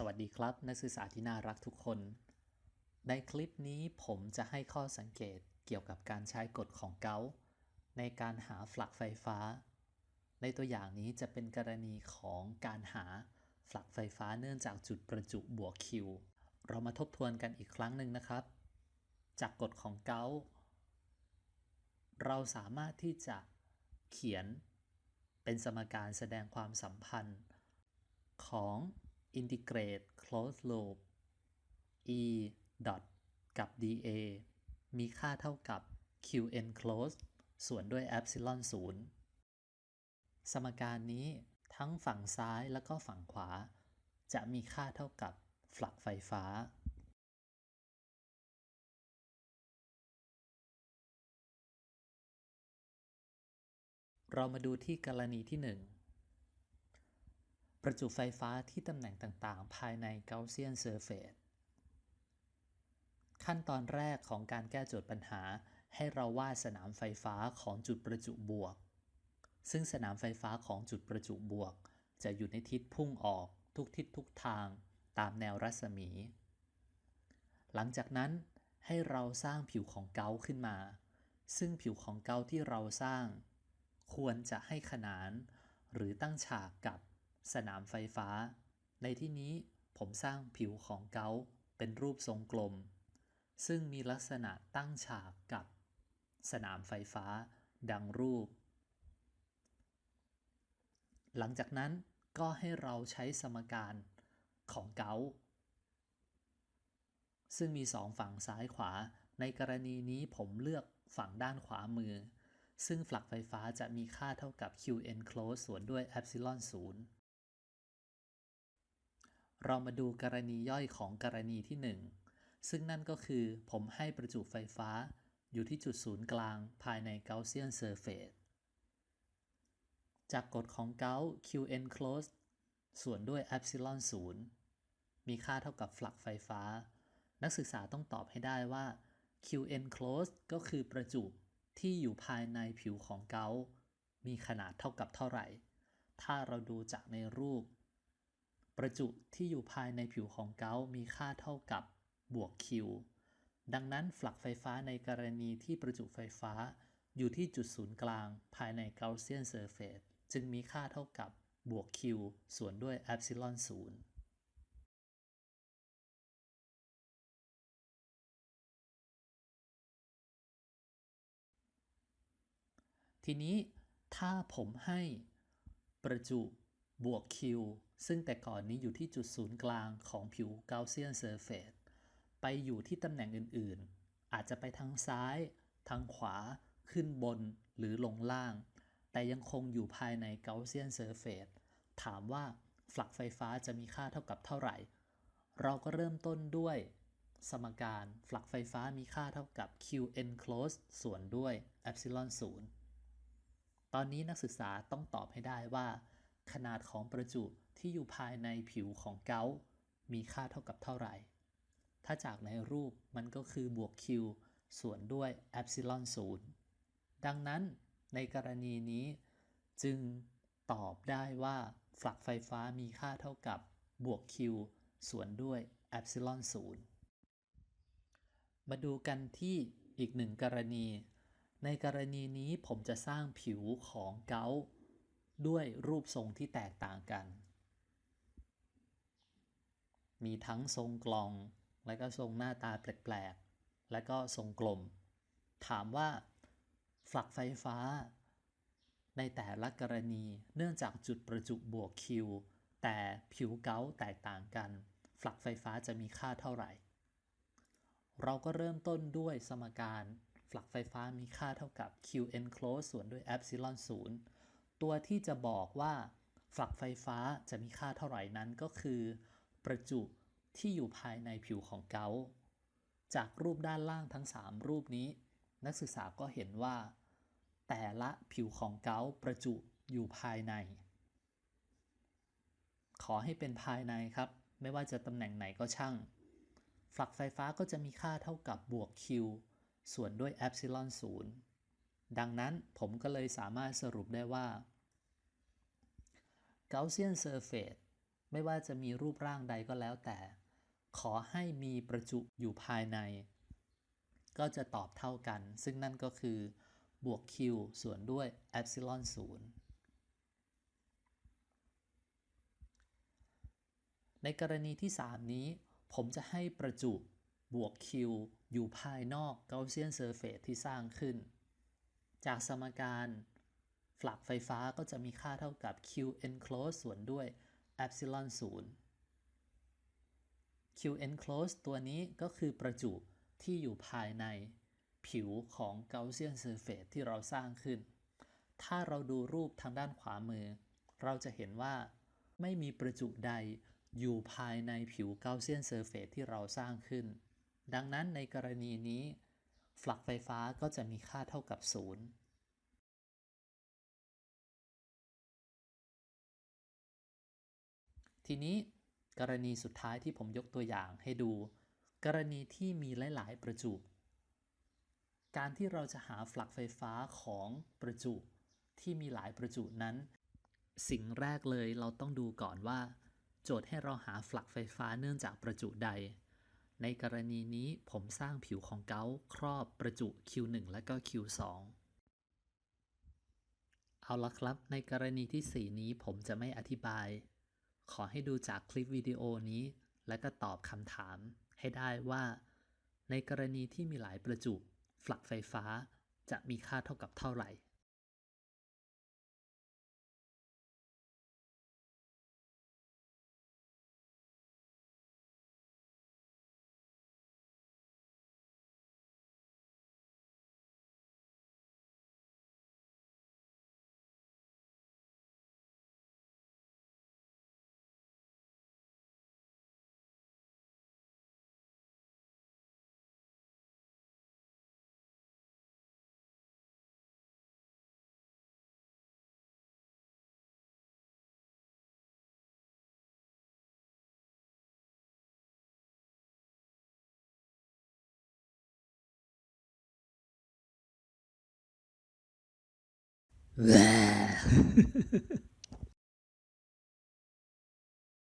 สวัสดีครับ นักศึกษาที่น่ารักทุกคน ในคลิปนี้ผมจะให้ข้อสังเกตเกี่ยวกับการใช้กฎของเกาในการหาฟลักไฟฟ้า ในตัวอย่างนี้จะเป็นกรณีของการหาฟลักไฟฟ้าเนื่องจากจุดประจุบวก Q เรามาทบทวนกันอีกครั้งหนึ่งนะครับ จากกฎของเกาเราสามารถที่จะเขียนเป็นสมการแสดงความสัมพันธ์ของ integrate closed loop e dot กับ dA มีค่าเท่ากับ qn close ส่วนด้วย epsilon 0 สมการนี้ทั้งฝั่งซ้ายและก็ฝั่งขวา จะมีค่าเท่ากับฟลักไฟฟ้า เรามาดูที่กรณีที่ 1 ประจุไฟฟ้าที่ตำแหน่งต่างๆ ภายใน Gaussian surface ขั้นตอนแรกของการแก้โจทย์ปัญหา ให้เราวาดสนามไฟฟ้าของจุดประจุบวก ซึ่งสนามไฟฟ้าของจุดประจุบวก จะอยู่ในทิศพุ่งออกทุกทิศทุกทางตามแนวรัศมี หลังจากนั้นให้เราสร้างผิวของเกาขึ้นมา ซึ่งผิวของเกาที่เราสร้าง ควรจะให้ขนาน หรือตั้งฉากกับ สนามไฟฟ้า ในที่นี้ผมสร้างผิวของเกาเป็นรูปทรงกลม ซึ่งมีลักษณะตั้งฉากกับ สนามไฟฟ้า ดังรูป หลังจากนั้นก็ให้เราใช้สมการของเกาซึ่งมีสองฝั่งซ้ายขวา ในกรณีนี้ผมเลือกฝั่งด้านขวามือ ซึ่งฟลักไฟฟ้าจะมีค่าเท่ากับ qn close ส่วนด้วย epsilon 0 เรามาดูกรณีย่อยของกรณีที่ 1 ซึ่งนั่นก็คือผมให้ประจุไฟฟ้าอยู่ที่จุดศูนย์กลางภายใน Gaussian surface จากกฎของเกา qn close ส่วนด้วย epsilon 0 มีค่าเท่ากับฟลักไฟฟ้า นักศึกษาต้องตอบให้ได้ว่า qn close ก็คือประจุที่อยู่ภายในผิวของเกา มีขนาดเท่ากับเท่าไหร่ ถ้าเราดูจากในรูป ประจุที่อยู่ภายในผิวของเกามีค่าเท่ากับบวก q ดังนั้นฟลักไฟฟ้าในกรณีที่ประจุไฟฟ้าอยู่ที่จุดศูนย์กลางภายใน Gaussian surface จึงมีค่าเท่ากับบวก q ส่วนด้วย epsilon 0ทีนี้ถ้าผมให้ประจุ บวก q ซึ่งแต่ก่อนนี้อยู่ที่จุดศูนย์กลางของผิว Gaussian surface ไปอยู่ที่ตำแหน่งอื่นๆ อาจจะไปทางซ้าย ทางขวา ขึ้นบนหรือลงล่าง แต่ยังคงอยู่ภายใน Gaussian surface ถามว่าฟลักไฟฟ้าจะมีค่าเท่ากับเท่าไหร่ เราก็เริ่มต้นด้วย สมการฟลักไฟฟ้ามีค่าเท่ากับ q enclosed ส่วนด้วย epsilon 0ตอนนี้นักศึกษาต้องตอบให้ได้ว่า ขนาดของประจุที่อยู่ภายในผิวของเกาต์มีค่าเท่ากับเท่าไหร่ ถ้าจากในรูปมันก็คือบวก q ส่วนด้วย epsilon 0 ดังนั้นในกรณีนี้จึงตอบได้ว่าฟลักไฟฟ้ามีค่าเท่ากับบวก q ส่วนด้วย epsilon 0 มาดูกันที่อีกหนึ่งกรณี ในกรณีนี้ผมจะสร้างผิวของเกาต์ ด้วยรูปทรงที่แตกต่างกัน มีทั้งทรงกลอง และก็ทรงหน้าตาแปลกๆ และก็ทรงกลม ถามว่าฟลักไฟฟ้า ในแต่ละกรณีเนื่องจากจุดประจุบวก Q แต่ผิวเกาแตกต่างกันฟลักไฟฟ้าจะมีค่าเท่าไหร่ เราก็เริ่มต้นด้วยสมการฟลักไฟฟ้ามีค่าเท่ากับ qn close ส่วนด้วย epsilon 0 ตัวที่จะบอกว่าฟลักไฟฟ้าจะมีค่าเท่าไหร่นั้นก็คือ ประจุที่อยู่ภายในผิวของเกาจากรูปด้านล่างทั้ง 3 รูปนี้ นักศึกษาก็เห็นว่า แต่ละผิวของเกาประจุอยู่ภายใน ขอให้เป็นภายในครับ ไม่ว่าจะตำแหน่งไหนก็ช่างฟลักไฟฟ้าก็จะมีค่าเท่ากับบวก q ส่วนด้วย epsilon 0 ดังนั้นผมก็เลยสามารถสรุปได้ว่า Gaussian surface ไม่ว่าจะมีรูปร่างใดก็แล้วแต่ ขอให้มีประจุอยู่ภายใน ก็จะตอบเท่ากัน ซึ่งนั่นก็คือบวก q ส่วนด้วย epsilon 0 ในกรณีที่ 3 นี้ ผมจะให้ประจุบวก q อยู่ภายนอก Gaussian surface ที่สร้างขึ้น จากสมการฝลักไฟฟ้าก็จะมีค่าเท่ากับ q enclosed ส่วนด้วย epsilon 0 q enclosed ตัวนี้ก็คือประจุที่อยู่ภายในผิวของ Gaussian surface ที่เราสร้างขึ้น ถ้าเราดูรูปทางด้านขวามือ เราจะเห็นว่าไม่มีประจุใดอยู่ภายในผิว Gaussian surface ที่เราสร้างขึ้น ดังนั้นในกรณีนี้ ฝลักไฟฟ้าก็จะมีค่าเท่ากับ 0ทีนี้กรณีสุดท้ายที่ผมยกตัวอย่างให้ดู กรณีที่มีหลาย ๆ ประจุ การที่เราจะหาฝลักไฟฟ้าของประจุที่มีหลายประจุนั้น สิ่งแรกเลยเราต้องดูก่อนว่า โจทย์ให้เราหาฝลักไฟฟ้าเนื่องจากประจุใด ในกรณีนี้ผมสร้างผิวของเกาครอบประจุ Q1 และก็ Q2 เอาละครับ ในกรณีที่ 4 นี้ผมจะไม่อธิบาย ขอให้ดูจากคลิปวิดีโอนี้ และก็ตอบคำถามให้ได้ว่า ในกรณีที่มีหลายประจุ ฝลักไฟฟ้าจะมีค่าเท่ากับเท่าไหร่ Bleh.